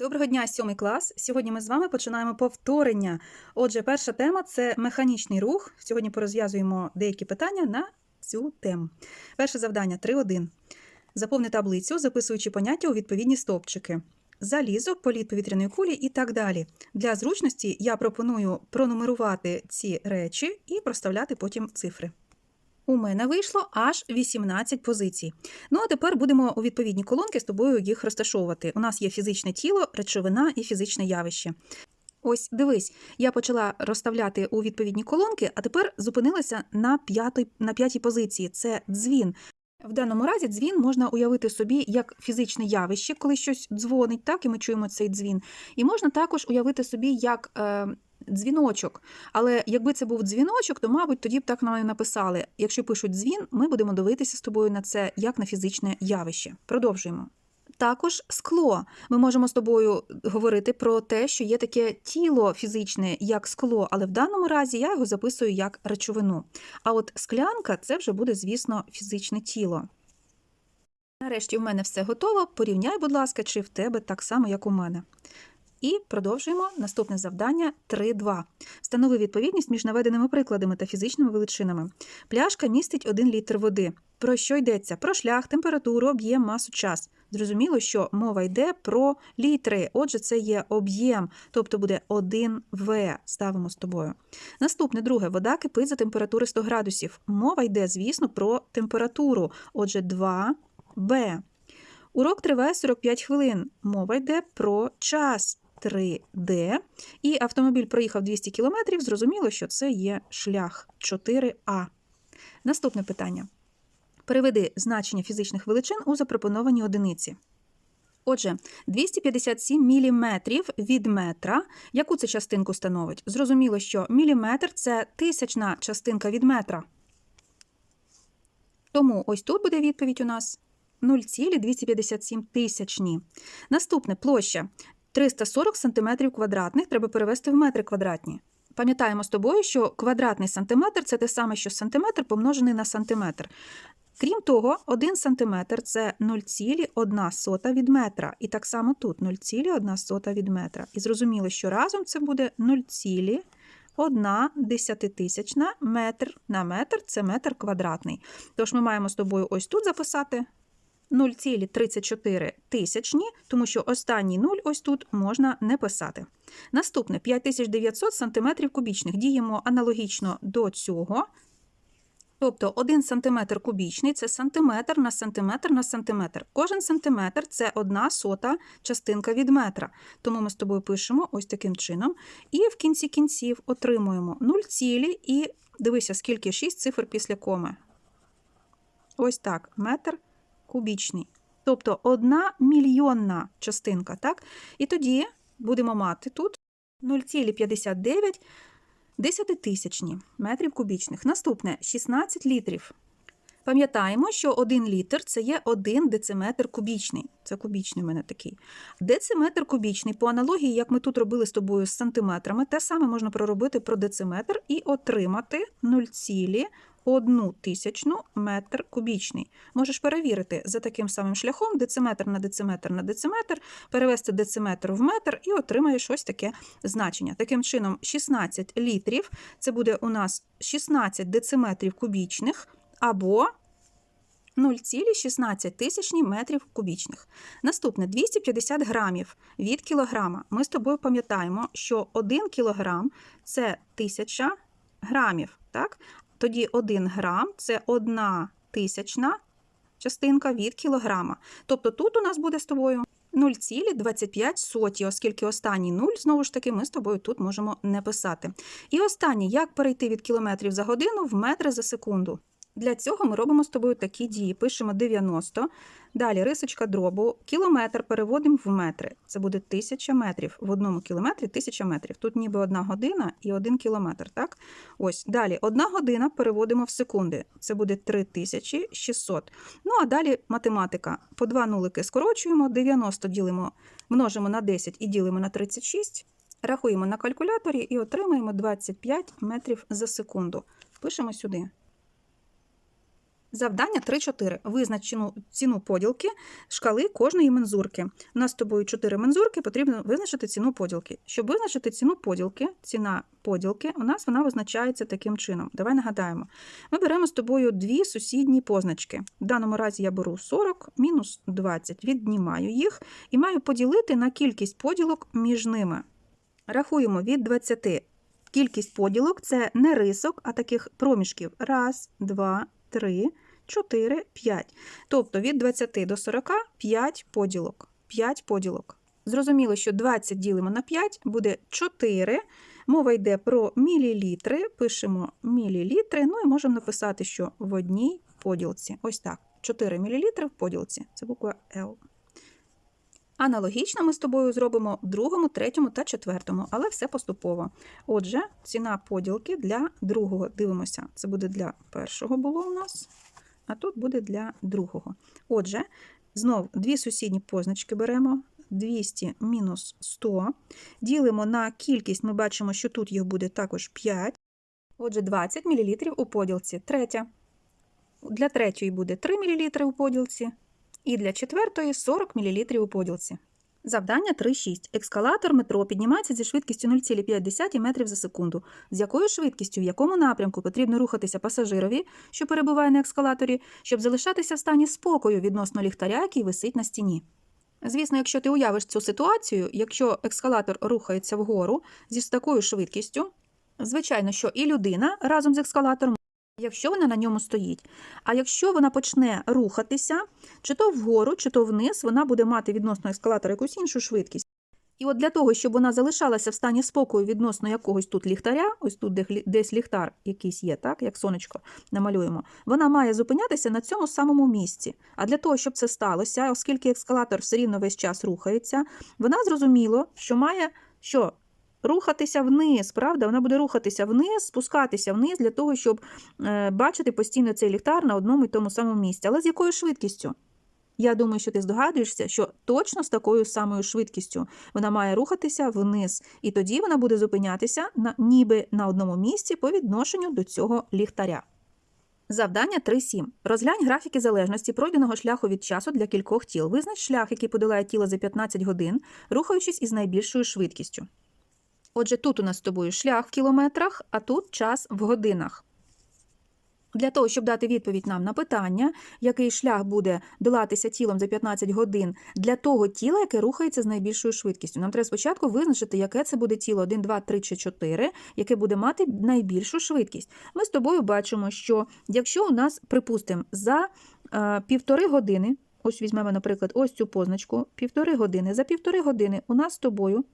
Доброго дня, сьомий клас. Сьогодні ми з вами починаємо повторення. Отже, перша тема це механічний рух. Сьогодні порозв'язуємо деякі питання на цю тему. Перше завдання 3.1. Заповни таблицю, записуючи поняття у відповідні стовпчики. Залізо, політ повітряної кулі і так далі. Для зручності я пропоную пронумерувати ці речі і проставляти потім цифри. У мене вийшло аж 18 позицій. Ну а тепер будемо у відповідні колонки з тобою їх розташовувати. У нас є фізичне тіло, речовина і фізичне явище. Ось дивись, я почала розставляти у відповідні колонки, а тепер зупинилася на п'ятій, на позиції. Це дзвін. В даному разі дзвін можна уявити собі як фізичне явище, коли щось дзвонить, так і ми чуємо цей дзвін. І можна також уявити собі як е, дзвіночок. Але якби це був дзвіночок, то, мабуть, тоді б так нам і написали. Якщо пишуть дзвін, ми будемо дивитися з тобою на це як на фізичне явище. Продовжуємо. Також скло. Ми можемо з тобою говорити про те, що є таке тіло фізичне, як скло, але в даному разі я його записую як речовину. А от склянка це вже буде, звісно, фізичне тіло. Нарешті в мене все готово. Порівняй, будь ласка, чи в тебе так само, як у мене. І продовжуємо наступне завдання 3.2. Встанови відповідність між наведеними прикладами та фізичними величинами. Пляшка містить 1 літр води. Про що йдеться? Про шлях, температуру, об'єм, масу, час. Зрозуміло, що мова йде про літри. Отже, це є об'єм, тобто буде 1В. Ставимо з тобою. Наступне, друге, вода кипить за температури 100 градусів. Мова йде, звісно, про температуру. Отже, 2Б. Урок триває 45 хвилин. Мова йде про час. 3D, і автомобіль проїхав 200 км, зрозуміло, що це є шлях 4А. Наступне питання. Переведи значення фізичних величин у запропоновані одиниці. Отже, 257 мм від метра. Яку це частинку становить? Зрозуміло, що міліметр це тисячна частинка від метра. Тому ось тут буде відповідь у нас 0,257 тисячні. Наступне площа 340 см квадратних треба перевести в метри квадратні. Пам'ятаємо з тобою, що квадратний сантиметр це те саме, що сантиметр помножений на сантиметр. Крім того, 1 см це 0,1 від метра. І так само тут 0,1 від метра. І зрозуміло, що разом це буде 0,1 десятитисячна метр на метр це метр квадратний. Тож ми маємо з тобою ось тут записати 0,34 тисячні, тому що останній 0 ось тут можна не писати. Наступне 5900 см кубічних. Діємо аналогічно до цього. Тобто 1 см кубічний це сантиметр на сантиметр на сантиметр. Кожен сантиметр це одна сота частинка від метра. Тому ми з тобою пишемо ось таким чином. І в кінці кінців отримуємо 0, цілі і дивися, скільки 6 цифр після коми. Ось так, метр кубічний. Тобто одна мільйонна частинка. так? І тоді будемо мати тут 0,59 десятитисячні метрів кубічних. Наступне 16 літрів. Пам'ятаємо, що 1 літр це є 1 дециметр кубічний. Це кубічний у мене такий. Дециметр кубічний, по аналогії, як ми тут робили з тобою з сантиметрами, те саме можна проробити про дециметр і отримати 0,1 одну тисячну метр кубічний. Можеш перевірити за таким самим шляхом дециметр на дециметр на дециметр, перевести дециметр в метр і отримаєш ось таке значення. Таким чином, 16 літрів це буде у нас 16 дециметрів кубічних або 0,16 тисячні метрів кубічних. Наступне 250 грамів від кілограма. Ми з тобою пам'ятаємо, що 1 кілограм – це 1000 грамів. Так? Тоді 1 грам це 1 тисячна частинка від кілограма. Тобто тут у нас буде з тобою 0,25, оскільки останній 0, знову ж таки, ми з тобою тут можемо не писати. І останнє, як перейти від кілометрів за годину в метри за секунду. Для цього ми робимо з тобою такі дії. Пишемо 90, далі рисочка дробу, кілометр переводимо в метри. Це буде 1000 метрів. В одному кілометрі 1000 метрів. Тут ніби одна година і один кілометр. Так? Ось, Далі одна година переводимо в секунди. Це буде 3600. Ну, а далі математика. По два нулики скорочуємо, 90 ділимо, множимо на 10 і ділимо на 36. Рахуємо на калькуляторі і отримаємо 25 метрів за секунду. Пишемо сюди. Завдання 3-4. Визначену ціну поділки шкали кожної мензурки. У нас з тобою 4 мензурки, потрібно визначити ціну поділки. Щоб визначити ціну поділки, ціна поділки, у нас вона визначається таким чином. Давай нагадаємо. Ми беремо з тобою дві сусідні позначки. В даному разі я беру 40 мінус 20, віднімаю їх і маю поділити на кількість поділок між ними. Рахуємо від 20. Кількість поділок це не рисок, а таких проміжків. Раз, два, три, чотири, п'ять. Тобто від 20 до 40 5 поділок. 5 поділок. Зрозуміло, що 20 ділимо на 5 буде 4. Мова йде про мілілітри. Пишемо мілілітри. Ну і можемо написати, що в одній поділці. Ось так. 4 мілілітри в поділці. Це буква L. Аналогічно ми з тобою зробимо другому, третьому та четвертому, але все поступово. Отже, ціна поділки для другого. Дивимося, це буде для першого було у нас, а тут буде для другого. Отже, знов дві сусідні позначки беремо. 200 мінус 100. Ділимо на кількість, ми бачимо, що тут їх буде також 5. Отже, 20 мл у поділці. Третя. Для третьої буде 3 мл у поділці, і для четвертої 40 мл у поділці. Завдання 3.6. Ескалатор метро піднімається зі швидкістю 0,5 метрів за секунду. З якою швидкістю, в якому напрямку потрібно рухатися пасажирові, що перебуває на ескалаторі, щоб залишатися в стані спокою відносно ліхтаря, який висить на стіні. Звісно, якщо ти уявиш цю ситуацію, якщо ескалатор рухається вгору зі такою швидкістю, звичайно, що і людина разом з ескалатором якщо вона на ньому стоїть. А якщо вона почне рухатися, чи то вгору, чи то вниз, вона буде мати відносно ескалатора якусь іншу швидкість. І от для того, щоб вона залишалася в стані спокою відносно якогось тут ліхтаря, ось тут десь ліхтар якийсь є, так, як сонечко намалюємо, вона має зупинятися на цьому самому місці. А для того, щоб це сталося, оскільки ескалатор все рівно весь час рухається, вона зрозуміло, що має що рухатися вниз, правда? Вона буде рухатися вниз, спускатися вниз для того, щоб е, бачити постійно цей ліхтар на одному і тому самому місці. Але з якою швидкістю? Я думаю, що ти здогадуєшся, що точно з такою самою швидкістю вона має рухатися вниз, і тоді вона буде зупинятися на, ніби на одному місці по відношенню до цього ліхтаря. Завдання 3.7. Розглянь графіки залежності пройденого шляху від часу для кількох тіл. Визнач шлях, який подолає тіло за 15 годин, рухаючись із найбільшою швидкістю. Отже, тут у нас з тобою шлях в кілометрах, а тут час в годинах. Для того, щоб дати відповідь нам на питання, який шлях буде долатися тілом за 15 годин для того тіла, яке рухається з найбільшою швидкістю. Нам треба спочатку визначити, яке це буде тіло 1, 2, 3 чи 4, яке буде мати найбільшу швидкість. Ми з тобою бачимо, що якщо у нас, припустимо, за е, півтори години, ось візьмемо, наприклад, ось цю позначку, півтори години, за півтори години у нас з тобою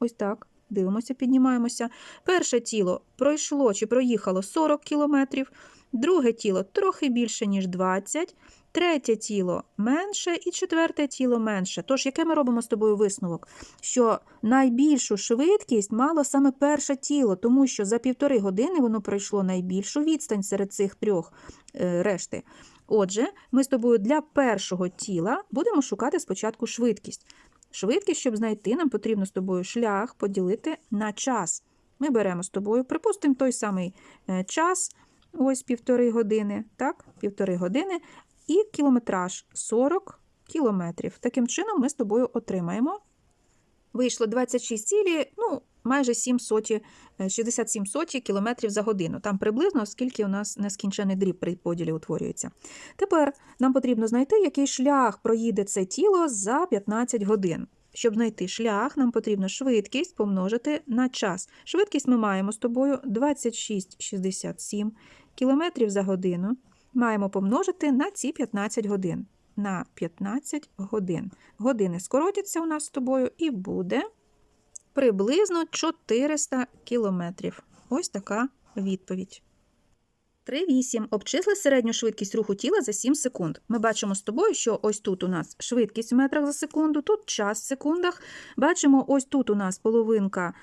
ось так. Дивимося, піднімаємося. Перше тіло пройшло чи проїхало 40 кілометрів, друге тіло трохи більше, ніж 20, третє тіло менше і четверте тіло менше. Тож, яке ми робимо з тобою висновок? Що найбільшу швидкість мало саме перше тіло, тому що за півтори години воно пройшло найбільшу відстань серед цих трьох е, решти. Отже, ми з тобою для першого тіла будемо шукати спочатку швидкість. Швидкість, щоб знайти, нам потрібно з тобою шлях поділити на час. Ми беремо з тобою, припустимо, той самий е, час, ось півтори години, так, півтори години, і кілометраж 40 кілометрів. Таким чином, ми з тобою отримаємо. Вийшло 26 цілі, ну, майже 7 соті, 67 соті кілометрів за годину. Там приблизно скільки у нас нескінчений дріб при поділі утворюється. Тепер нам потрібно знайти, який шлях проїде це тіло за 15 годин. Щоб знайти шлях, нам потрібно швидкість помножити на час. Швидкість ми маємо з тобою 26,67 км за годину. Маємо помножити на ці 15 годин. На 15 годин. Години скоротяться у нас з тобою і буде приблизно 400 кілометрів. Ось така відповідь. 3,8. Обчисли середню швидкість руху тіла за 7 секунд. Ми бачимо з тобою, що ось тут у нас швидкість в метрах за секунду, тут час в секундах. Бачимо, ось тут у нас половинка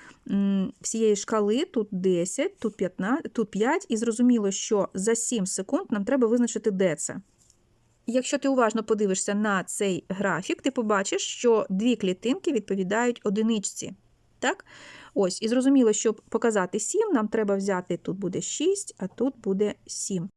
всієї шкали, тут 10, тут 15, тут 5. І зрозуміло, що за 7 секунд нам треба визначити, де це. Якщо ти уважно подивишся на цей графік, ти побачиш, що дві клітинки відповідають одиничці. Так? Ось, І зрозуміло, щоб показати 7, нам треба взяти тут буде 6, а тут буде 7.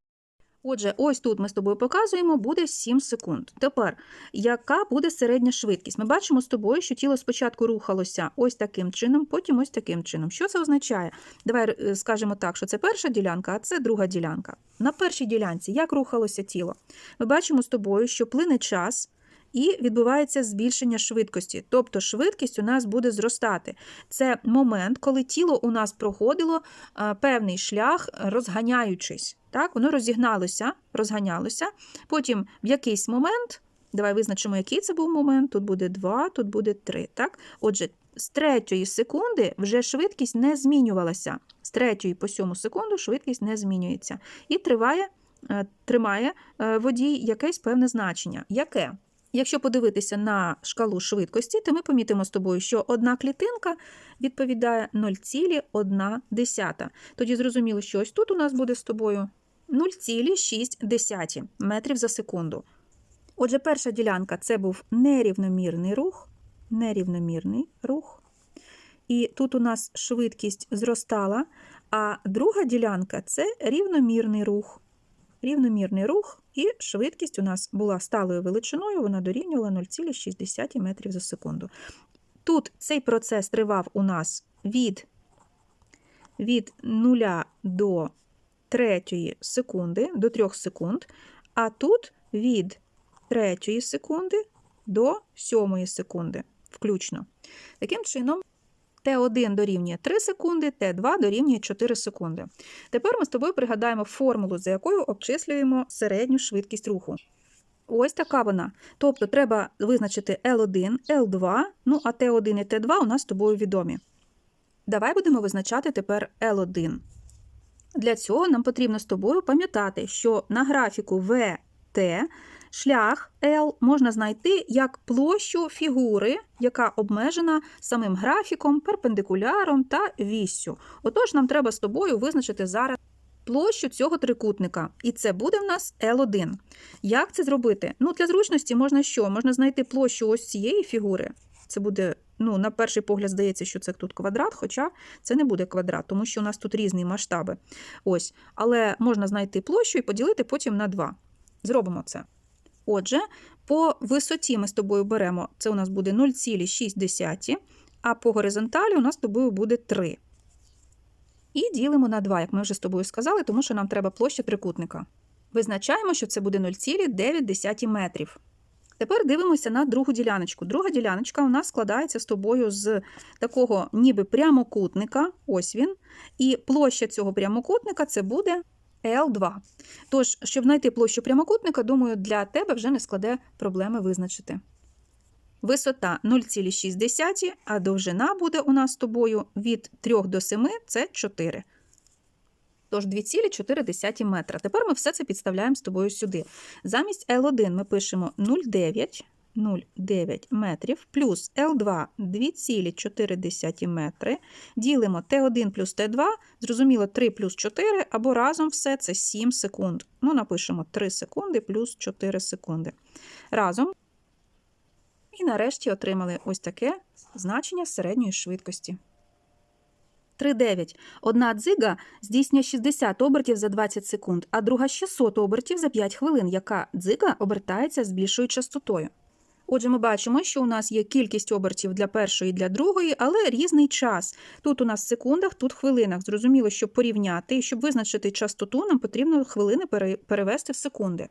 Отже, ось тут ми з тобою показуємо, буде 7 секунд. Тепер, яка буде середня швидкість? Ми бачимо з тобою, що тіло спочатку рухалося ось таким чином, потім ось таким чином. Що це означає? Давай е, скажемо так, що це перша ділянка, а це друга ділянка. На першій ділянці як рухалося тіло? Ми бачимо з тобою, що плине час. І відбувається збільшення швидкості, тобто швидкість у нас буде зростати. Це момент, коли тіло у нас проходило певний шлях, розганяючись. Так, воно розігналося, розганялося. Потім в якийсь момент, давай визначимо, який це був момент. Тут буде 2, тут буде 3. Так? Отже, з третьої секунди вже швидкість не змінювалася. З третьої по сьому секунду швидкість не змінюється. І триває, е, тримає е, водій якесь певне значення. Яке? Якщо подивитися на шкалу швидкості, то ми помітимо з тобою, що одна клітинка відповідає 0,1. Тоді зрозуміло, що ось тут у нас буде з тобою 0,6 метрів за секунду. Отже, перша ділянка це був нерівномірний рух, нерівномірний рух. І тут у нас швидкість зростала, а друга ділянка це рівномірний рух. Рівномірний рух, і швидкість у нас була сталою величиною, вона дорівнювала 0,6 метрів за секунду. Тут цей процес тривав у нас від, від 0 до 3 секунди, до 3 секунд, а тут від 3 секунди до 7 секунди, включно. Таким чином, Т1 дорівнює 3 секунди, Т2 дорівнює 4 секунди. Тепер ми з тобою пригадаємо формулу, за якою обчислюємо середню швидкість руху. Ось така вона. Тобто треба визначити L1, L2, ну а Т1 і Т2 у нас з тобою відомі. Давай будемо визначати тепер L1. Для цього нам потрібно з тобою пам'ятати, що на графіку VT шлях L можна знайти як площу фігури, яка обмежена самим графіком, перпендикуляром та віссю. Отож, нам треба з тобою визначити зараз площу цього трикутника. І це буде в нас L1. Як це зробити? Ну, Для зручності можна що? Можна знайти площу ось цієї фігури. Це буде, ну, на перший погляд, здається, що це тут квадрат, хоча це не буде квадрат, тому що у нас тут різні масштаби. Ось. Але можна знайти площу і поділити потім на 2. Зробимо це. Отже, по висоті ми з тобою беремо, це у нас буде 0,6, а по горизонталі у нас з тобою буде 3. І ділимо на 2, як ми вже з тобою сказали, тому що нам треба площа трикутника. Визначаємо, що це буде 0,9 метрів. Тепер дивимося на другу діляночку. Друга діляночка у нас складається з тобою з такого ніби прямокутника, ось він. І площа цього прямокутника це буде L2. Тож, щоб знайти площу прямокутника, думаю, для тебе вже не складе проблеми визначити. Висота 0,6, а довжина буде у нас з тобою від 3 до 7 це 4. Тож 2,4 метра. Тепер ми все це підставляємо з тобою сюди. Замість L1 ми пишемо 0,9 0,9 метрів плюс L2 2,4 метри. Ділимо Т1 плюс Т2, зрозуміло, 3 плюс 4, або разом все це 7 секунд. Ну, напишемо 3 секунди плюс 4 секунди. Разом. І нарешті отримали ось таке значення середньої швидкості. 3,9. Одна дзига здійснює 60 обертів за 20 секунд, а друга 600 обертів за 5 хвилин, яка дзига обертається з більшою частотою. Отже, ми бачимо, що у нас є кількість обертів для першої і для другої, але різний час. Тут у нас в секундах, тут в хвилинах. Зрозуміло, щоб порівняти і щоб визначити частоту, нам потрібно хвилини перевести в секунди.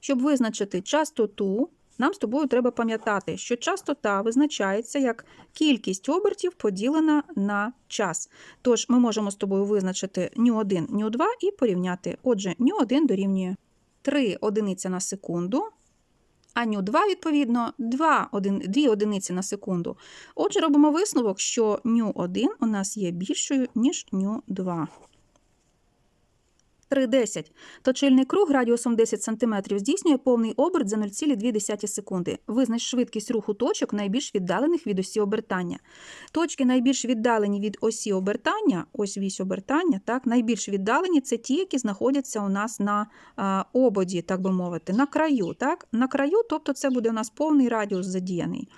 Щоб визначити частоту, нам з тобою треба пам'ятати, що частота визначається як кількість обертів поділена на час. Тож ми можемо з тобою визначити ню1, ню2 і порівняти. Отже, ню1 дорівнює 3 одиниця на секунду а ню 2, відповідно, 2 одиниці на секунду. Отже, робимо висновок, що ню 1 у нас є більшою, ніж ню 2. 3,10. Точильний круг радіусом 10 см здійснює повний оберт за 0,2 секунди. Визнач швидкість руху точок найбільш віддалених від осі обертання. Точки найбільш віддалені від осі обертання, ось вісь обертання, так, найбільш віддалені це ті, які знаходяться у нас на ободі, так би мовити, на краю. Так? На краю, тобто це буде у нас повний радіус задіяний.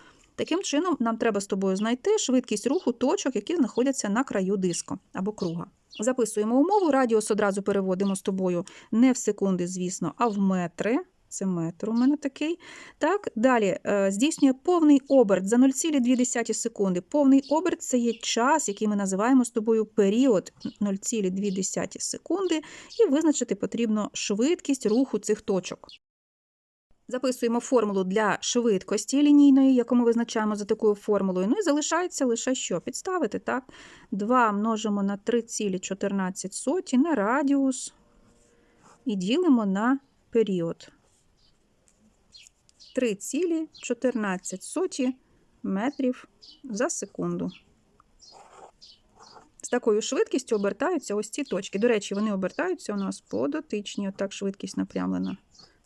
Таким чином, нам треба з тобою знайти швидкість руху точок, які знаходяться на краю диску або круга. Записуємо умову, радіус одразу переводимо з тобою не в секунди, звісно, а в метри. Це метр у мене такий. Так, далі е, здійснює повний оберт за 0,2 секунди. Повний оберт це є час, який ми називаємо з тобою період 0,2 секунди, і визначити потрібно швидкість руху цих точок. Записуємо формулу для швидкості лінійної, яку ми визначаємо за такою формулою. Ну і залишається лише що? Підставити, так? 2 множимо на 3,14 на радіус і ділимо на період. 3,14 метрів за секунду. З такою швидкістю обертаються ось ці точки. До речі, вони обертаються у нас по дотичній, отак швидкість напрямлена.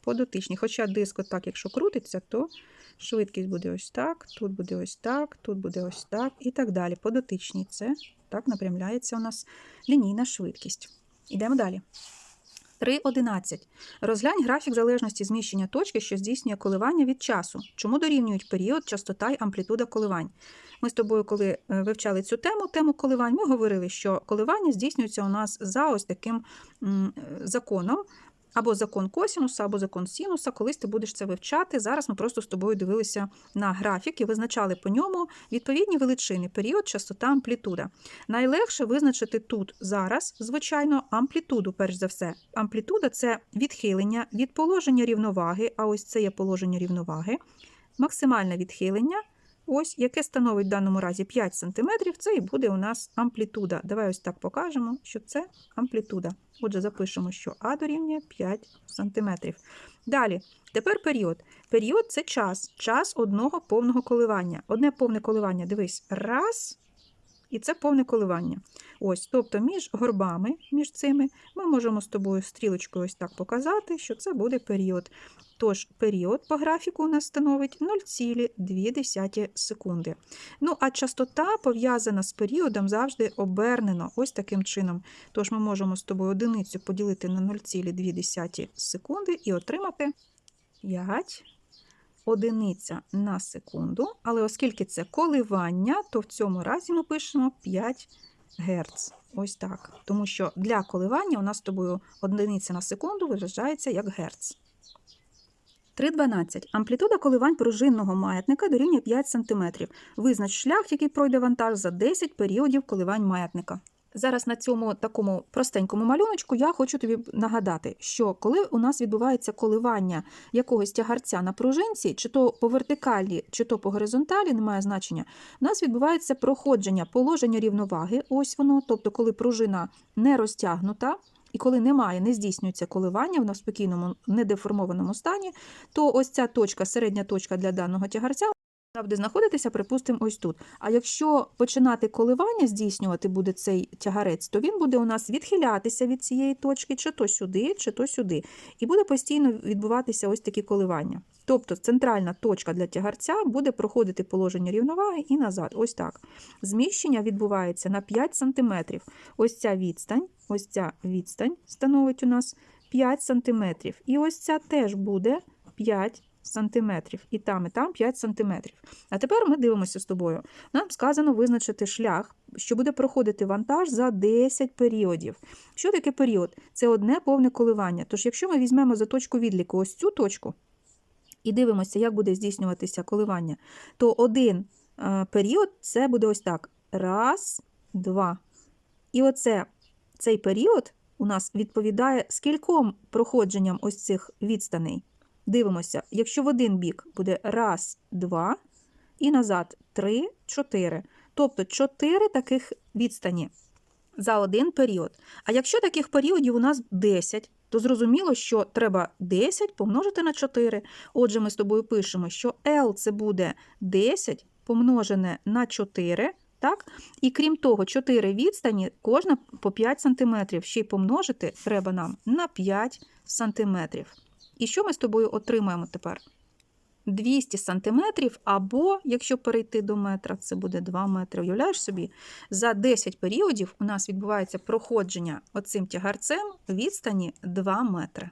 По дотичній. Хоча диск, отак, якщо крутиться, то швидкість буде ось так, тут буде ось так, тут буде ось так і так далі. По дотичній це так напрямляється у нас лінійна швидкість. Йдемо далі. 3.11. Розглянь графік залежності зміщення точки, що здійснює коливання від часу. Чому дорівнюють період, частота й амплітуда коливань? Ми з тобою, коли е, вивчали цю тему, тему коливань, ми говорили, що коливання здійснюється у нас за ось таким е, законом. Або закон косінуса, або закон синуса, колись ти будеш це вивчати. Зараз ми просто з тобою дивилися на графік і визначали по ньому відповідні величини, період, частота, амплітуда. Найлегше визначити тут зараз, звичайно, амплітуду, перш за все. Амплітуда це відхилення від положення рівноваги, а ось це є положення рівноваги, максимальне відхилення. Ось, яке становить в даному разі 5 см, це і буде у нас амплітуда. Давай ось так покажемо, що це амплітуда. Отже, запишемо, що А дорівнює 5 см. Далі, тепер період. Період це час, час одного повного коливання. Одне повне коливання, дивись, раз, і це повне коливання. Ось, тобто між горбами, між цими, ми можемо з тобою стрілочкою ось так показати, що це буде період. Тож період по графіку у нас становить 0,2 секунди. Ну, а частота пов'язана з періодом завжди обернено ось таким чином. Тож ми можемо з тобою одиницю поділити на 0,2 секунди і отримати 5 одиниця на секунду. Але оскільки це коливання, то в цьому разі ми пишемо 5 Гц. Ось так. Тому що для коливання у нас з тобою одиниця на секунду виражається як Герц. 3.12. Амплітуда коливань пружинного маятника дорівнює 5 см. Визнач шлях, який пройде вантаж за 10 періодів коливань маятника. Зараз на цьому такому простенькому малюночку я хочу тобі нагадати, що коли у нас відбувається коливання якогось тягарця на пружинці, чи то по вертикалі, чи то по горизонталі, немає значення, у нас відбувається проходження положення рівноваги. Ось воно, тобто, коли пружина не розтягнута. І коли немає, не здійснюється коливання в спокійному, недеформованому стані, то ось ця точка, середня точка для даного тягарця, буде знаходитися, припустимо, ось тут. А якщо починати коливання здійснювати буде цей тягарець, то він буде у нас відхилятися від цієї точки, чи то сюди, чи то сюди. І буде постійно відбуватися ось такі коливання. Тобто центральна точка для тягарця буде проходити положення рівноваги і назад. Ось так. Зміщення відбувається на 5 см. Ось ця відстань, ось ця відстань становить у нас 5 см. І ось ця теж буде 5 сантиметрів. І там, і там 5 сантиметрів. А тепер ми дивимося з тобою. Нам сказано визначити шлях, що буде проходити вантаж за 10 періодів. Що таке період? Це одне повне коливання. Тож, якщо ми візьмемо за точку відліку ось цю точку і дивимося, як буде здійснюватися коливання, то один е, період це буде ось так: раз, два. І оце цей період у нас відповідає скільком проходженням ось цих відстаней. Дивимося, якщо в один бік буде раз, два, і назад три, чотири. Тобто чотири таких відстані за один період. А якщо таких періодів у нас 10, то зрозуміло, що треба 10 помножити на 4. Отже, ми з тобою пишемо, що L це буде 10 помножене на 4. Так? І крім того, 4 відстані, кожна по 5 см. Ще й помножити треба нам на 5 см. І що ми з тобою отримаємо тепер? 200 см, або, якщо перейти до метра, це буде 2 метри. Уявляєш собі, за 10 періодів у нас відбувається проходження оцим тягарцем відстані 2 метри.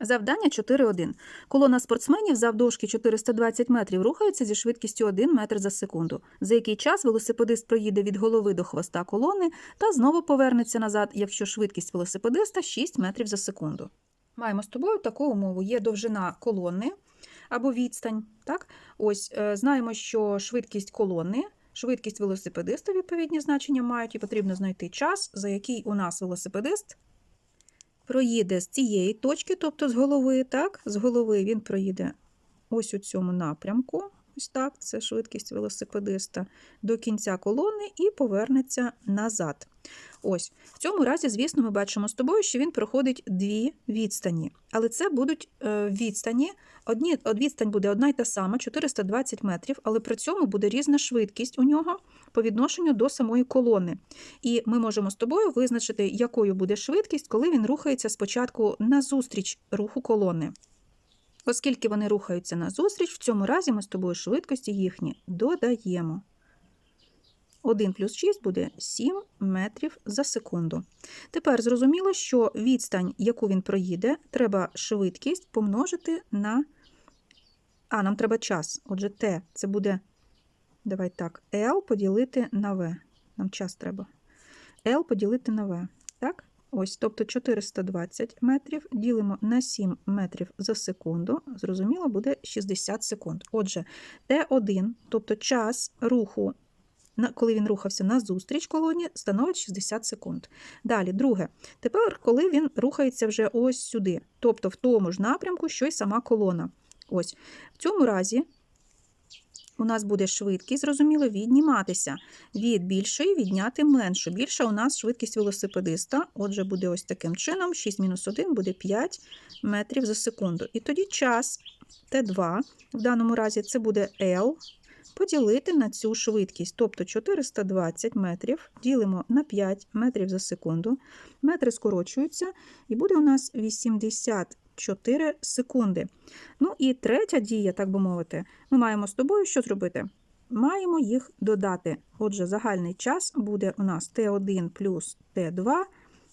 Завдання 4.1. Колона спортсменів завдовжки 420 метрів рухається зі швидкістю 1 метр за секунду. За який час велосипедист проїде від голови до хвоста колони та знову повернеться назад, якщо швидкість велосипедиста 6 метрів за секунду. Маємо з тобою таку умову. Є довжина колони або відстань. Так? Ось е, знаємо, що швидкість колони, швидкість велосипедиста відповідні значення мають, і потрібно знайти час, за який у нас велосипедист проїде з цієї точки, тобто з голови, так, з голови він проїде ось у цьому напрямку. Ось так, це швидкість велосипедиста до кінця колони і повернеться назад. Ось, в цьому разі, звісно, ми бачимо з тобою, що він проходить дві відстані. Але це будуть е, відстані. Одні, од- відстань буде одна й та сама, 420 метрів, але при цьому буде різна швидкість у нього по відношенню до самої колони. І ми можемо з тобою визначити, якою буде швидкість, коли він рухається спочатку назустріч руху колони. Оскільки вони рухаються назустріч, в цьому разі ми з тобою швидкості їхні додаємо. 1 плюс 6 буде 7 метрів за секунду. Тепер зрозуміло, що відстань, яку він проїде, треба швидкість помножити на. А, нам треба час. Отже, Т це буде, давай так, L поділити на V. Нам час треба. L поділити на V. Так? Ось, тобто 420 метрів ділимо на 7 метрів за секунду. Зрозуміло, буде 60 секунд. Отже, Т1, тобто час руху, коли він рухався назустріч колоні, становить 60 секунд. Далі, друге, тепер, коли він рухається вже ось сюди, тобто в тому ж напрямку, що й сама колона. Ось, в цьому разі у нас буде швидкість, зрозуміло, відніматися. Від більшої відняти меншу. Більша у нас швидкість велосипедиста. Отже, буде ось таким чином: 6 мінус 1 буде 5 метрів за секунду. І тоді час Т2, в даному разі це буде L, поділити на цю швидкість. Тобто 420 метрів ділимо на 5 метрів за секунду. Метри скорочуються, і буде у нас 84 секунди. Ну і третя дія, так би мовити, ми маємо з тобою що зробити? Маємо їх додати. Отже, загальний час буде у нас Т1 плюс Т2,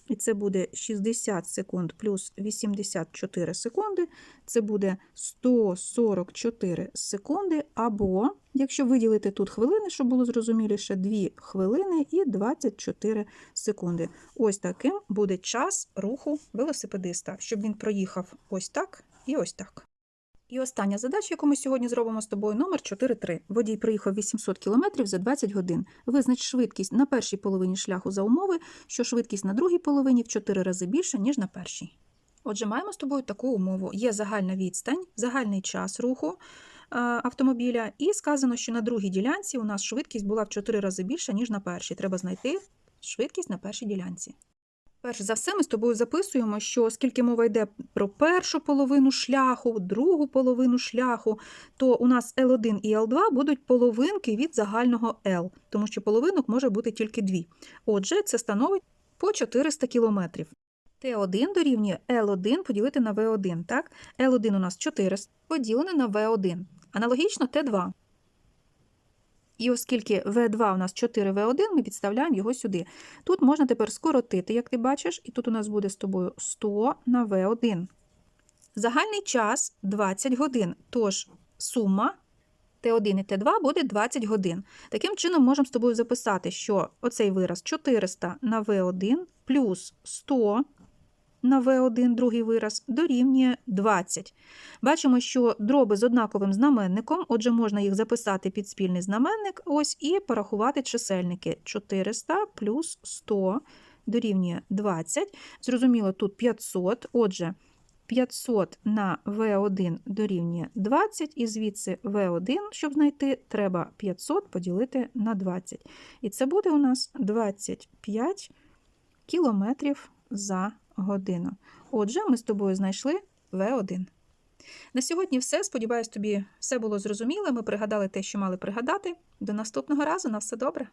і це буде 60 секунд плюс 84 секунди. Це буде 144 секунди, або, якщо виділити тут хвилини, щоб було зрозуміліше, 2 хвилини і 24 секунди. Ось таким буде час руху велосипедиста, щоб він проїхав ось так і ось так. І остання задача, яку ми сьогодні зробимо з тобою, номер 4.3. Водій проїхав 800 км за 20 годин. Визнач швидкість на першій половині шляху за умови, що швидкість на другій половині в 4 рази більша, ніж на першій. Отже, маємо з тобою таку умову. Є загальна відстань, загальний час руху е, автомобіля, і сказано, що на другій ділянці у нас швидкість була в 4 рази більша, ніж на першій. Треба знайти швидкість на першій ділянці. Перш за все, ми з тобою записуємо, що оскільки мова йде про першу половину шляху, другу половину шляху, то у нас L1 і L2 будуть половинки від загального L, тому що половинок може бути тільки дві. Отже, це становить по 400 кілометрів. Т1 дорівнює L1 поділити на V1. Так? L1 у нас 400 поділене на V1. Аналогічно Т2. І оскільки V2 у нас 4V1, ми підставляємо його сюди. Тут можна тепер скоротити, як ти бачиш, і тут у нас буде з тобою 100 на V1. Загальний час 20 годин, тож сума Т1 і Т2 буде 20 годин. Таким чином, можемо з тобою записати, що оцей вираз 400 на V1 плюс 100 на V1, другий вираз, дорівнює 20. Бачимо, що дроби з однаковим знаменником, отже, можна їх записати під спільний знаменник, ось і порахувати чисельники. 400 плюс 100 дорівнює 20. Зрозуміло, тут 500, отже, 500 на V1 дорівнює 20, і звідси V1, щоб знайти, треба 500 поділити на 20. І це буде у нас 25 кілометрів за годину. Отже, ми з тобою знайшли В1. На сьогодні все. Сподіваюсь, тобі все було зрозуміло. Ми пригадали те, що мали пригадати. До наступного разу. На все добре.